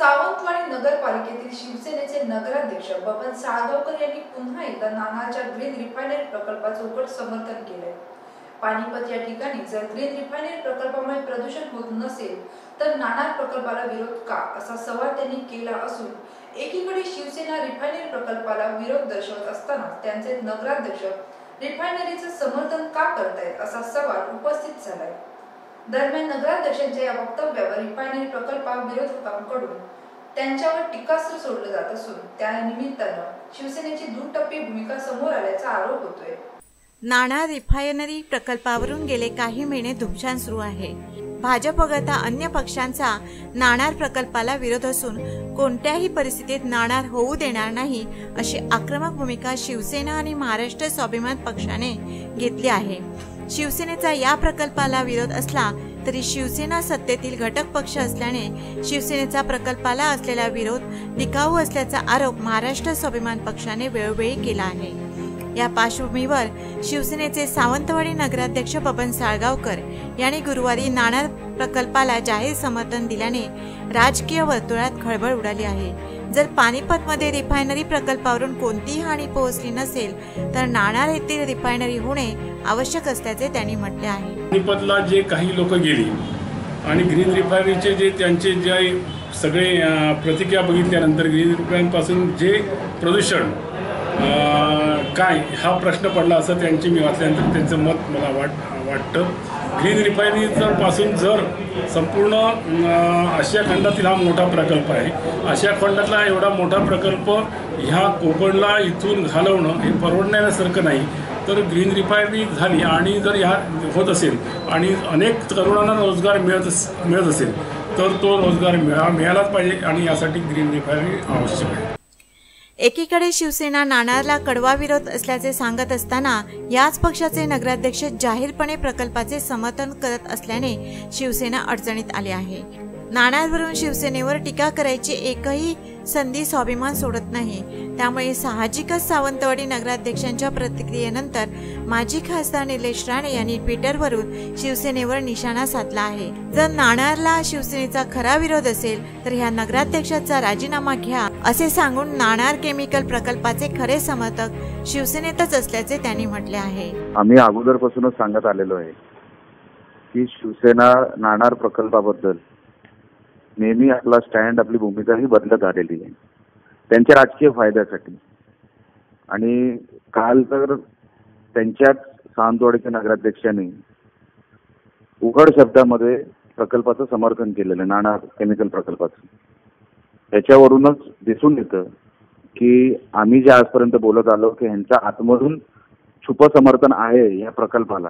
सावंतवाडी नगरपालिकेतील शिवसेनेचे नगराध्यक्ष बबन साळगावकर यांनी पुन्हा एकदा नानाच्या ग्रीन रिफायनरी प्रकल्पाचं उघड समर्थन केलंय. पानिपत या ठिकाणी जर ग्रीन रिफायनरी प्रकल्पामुळे प्रदूषण होत नसेल तर नाणार प्रकल्पाला विरोध का? असा सवाल त्यांनी केला असून एकीकडे शिवसेना रिफायनरी प्रकल्पाला विरोध दर्शवत असताना त्यांचे नगराध्यक्ष रिफायनरीचं समर्थन का करतायत असा सवाल उपस्थित झालाय. दरम्यान नगराध्यक्षांच्या या वक्तव्यावर रिफायनरी प्रकल्पा विरोधकांकडून त्यांच्यावर टीकास्त्र सोडलं जात असून त्या निमित्तानं शिवसेनेची दुटप्पी भूमिका समोर आल्याचा आरोप होतोय. नाणा रिफायनरी प्रकल्पावरून गेले काही महिने धुमशान सुरू आहे. भाजप वगळता अन्य पक्षांचा नाणार प्रकल्पाला विरोध असून कोणत्याही परिस्थितीत नाणार होऊ देणार नाही अशी आक्रमक भूमिका शिवसेना आणि महाराष्ट्र स्वाभिमान पक्षाने घेतली आहे. शिवसेनेचा या प्रकल्पाला विरोध असला तरी शिवसेना सत्तेतील घटक पक्ष असल्याने शिवसेनेचा प्रकल्पाला असलेला विरोध टिकाऊ असल्याचा आरोप महाराष्ट्र स्वाभिमान पक्षाने वेळोवेळी केला आहे. या पार्श्वभूमीवर शिवसेनेचे सावंतवाडी नगराध्यक्ष बबन साळगावकर यांनी गुरुवारी नाणार प्रकल्पाला जाहीर समर्थन दिल्याने राजकीय वर्तुळात खळबळ उडाली आहे. जर पानिपतमध्ये रिफायनरी प्रकल्पावरून कोणतीही हानी पोहोचली नसेल तर नाणार येथील रिफायनरी होणे आवश्यक असल्याचे त्यांनी म्हटले आहे. पानिपतला जे काही लोक गेली आणि ग्रीन रिफायनरीचे जे त्यांचे जे सगळे प्रतिक्रिया बघितल्यानंतर ग्रीन रिफायनरीपासून जे प्रदूषण काय हा प्रश्न पडला असं त्यांची मी वाचल्यानंतर त्यांचं मत मला वाट वाटतं. ग्रीन रिफायनरीपासून जर संपूर्ण आशिया खंडातील हा मोठा प्रकल्प आहे. आशिया खंडातला एवढा मोठा प्रकल्प ह्या कोकणला इथून घालवणं हे परवडण्यासारखं नाही. तर ग्रीन रिफायनरी झाली आणि जर ह्या होत असेल आणि अनेक तरुणांना रोजगार मिळत अस- मिळत असेल तर तो रोजगार मिळा मिळालाच पाहिजे आणि यासाठी ग्रीन रिफायनरी आवश्यक आहे. एकीकडे शिवसेना नाणारला कडवा विरोध असल्याचे सांगत असताना याच पक्षाचे नगराध्यक्ष जाहीरपणे प्रकल्पाचे समर्थन करत असल्याने शिवसेना अडचणीत आली आहे. नाणारवरून शिवसेनेवर टीका करायची एकही संधी स्वाभिमान सोडत नाही. त्यामुळे साहजिकच सावंतवाडी नगराध्यक्षांच्या प्रतिक्रियेनंतर माजी खासदार निलेश राणे यांनी ट्विटरवरून शिवसेनेवर निशाणा साधला आहे. जर नाणारला शिवसेनेचा खरा विरोध असेल तर ह्या नगराध्यक्षाचा राजीनामा घ्या. असे सांगून नाणार केमिकल प्रकल्पाचे खरे समर्थक शिवसेनेतच असल्याचे त्यांनी म्हटले आहे. आम्ही अगोदरपासूनच सांगत आलेलो आहे की शिवसेना नाणार प्रकल्पाबद्दल नेहमी आपला स्टँड आपली भूमिका ही बदलत आलेली आहे. त्यांच्या राजकीय फायद्यासाठी. आणि काल तर त्यांच्याच सावंतवाडीच्या नगराध्यक्षांनी उघड शब्दामध्ये प्रकल्पाचं समर्थन केलेलं आहे, नाणार केमिकल प्रकल्पाचं. त्याच्यावरूनच दिसून येतं की आम्ही जे आजपर्यंत बोलत आलो की ह्यांच्या आतमधून छुप समर्थन आहे या प्रकल्पाला.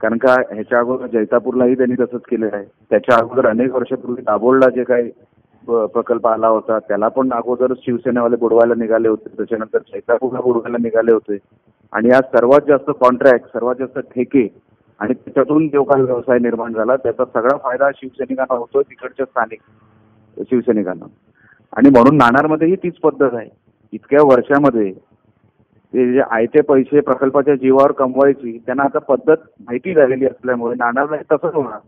कारण का ह्याच्या अगोदर जैतापूरलाही त्यांनी तसंच केलेलं आहे. त्याच्या अगोदर अनेक वर्षापूर्वी दाभोळला जे काही प्रकल्प आला होता त्याला पण अगोदर शिवसेनेवाले बुडवायला निघाले होते. त्याच्यानंतर जैतापूरला बुडवायला निघाले होते. आणि आज सर्वात जास्त कॉन्ट्रॅक्ट सर्वात जास्त ठेके आणि त्याच्यातून जो काही व्यवसाय निर्माण झाला त्याचा सगळा फायदा शिवसैनिकांना होतो तिकडच्या स्थानिक शिवसैनिकांना. आणि म्हणून नाणारमध्येही तीच पद्धत आहे. इतक्या वर्षामध्ये ते जे आयते पैसे प्रकल्पाच्या जीवावर कमवायची त्यांना आता पद्धत माहिती झालेली असल्यामुळे नाणारला नाही तसंच होणार.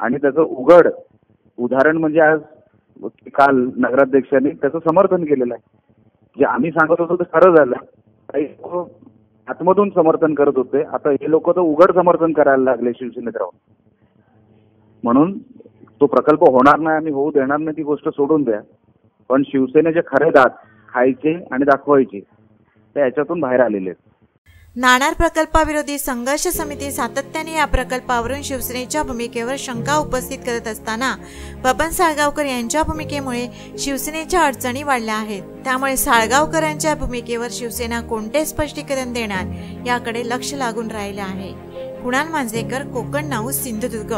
आणि त्याचं उघड उदाहरण म्हणजे आज काल नगराध्यक्षांनी त्याचं समर्थन केलेलं आहे. जे आम्ही सांगत होतो ते खरं झालं. काही लोक आतमधून समर्थन करत होते. आता हे लोक तर उघड समर्थन करायला लागले शिवसेनेत राहून म्हणून तो प्रकल्प होणार नाही आम्ही होऊ देणार नाही ती गोष्ट सोडून द्या. पण शिवसेनेचे खरे दात खायचे आणि दाखवायचे ते याच्यातून बाहेर आलेले आहेत. नाणार प्रकल्पाविरोधी संघर्ष समिती सातत्याने या प्रकल्पावरून शिवसेनेच्या भूमिकेवर शंका उपस्थित करत असताना बबन साळगावकर यांच्या भूमिकेमुळे शिवसेनेच्या अडचणी वाढल्या आहेत. त्यामुळे साळगावकरांच्या भूमिकेवर शिवसेना कोणते स्पष्टीकरण देणार याकडे लक्ष लागून राहिले आहे. कुणाल मांजरेकर कोकण नाऊ सिंधुदुर्ग.